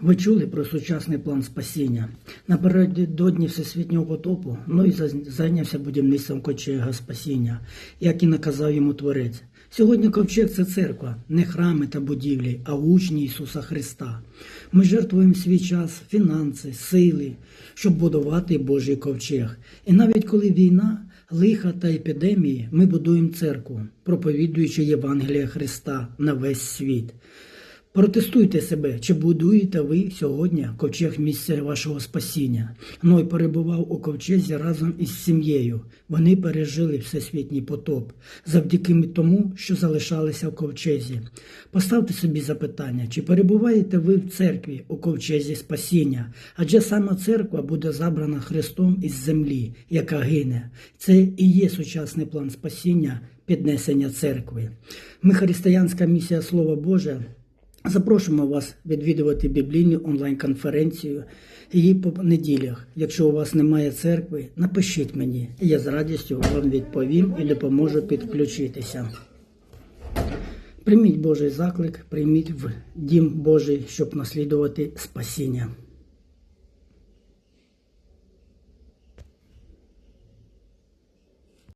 Ви чули про сучасний план спасіння? Напередодні всесвітнього потопу Ной заз- зайнявся будівництвом ковчега спасіння, як і наказав йому Творець. Сьогодні ковчег це церква, не храми та будівлі, а учні Ісуса Христа. Ми жертвуємо свій час, фінанси, сили, щоб будувати Божий ковчег. І навіть коли війна, лиха та епідемії, ми будуємо церкву, проповідуючи Євангелія Христа на весь світ. Протестуйте себе, чи будуєте ви сьогодні ковчег місця вашого спасіння. Ной перебував у ковчезі разом із сім'єю. Вони пережили всесвітній потоп завдяки тому, що залишалися в ковчезі. Поставте собі запитання, чи перебуваєте ви в церкві у ковчезі спасіння? Адже саме церква буде забрана Христом із землі, яка гине. Це і є сучасний план спасіння, піднесення церкви. Ми християнська місія Слова Боже. Запрошуємо вас відвідувати біблійну онлайн-конференцію її по неділях. Якщо у вас немає церкви, напишіть мені, я з радістю вам відповім і допоможу підключитися. Прийміть Божий заклик, прийміть в дім Божий, щоб наслідувати спасіння.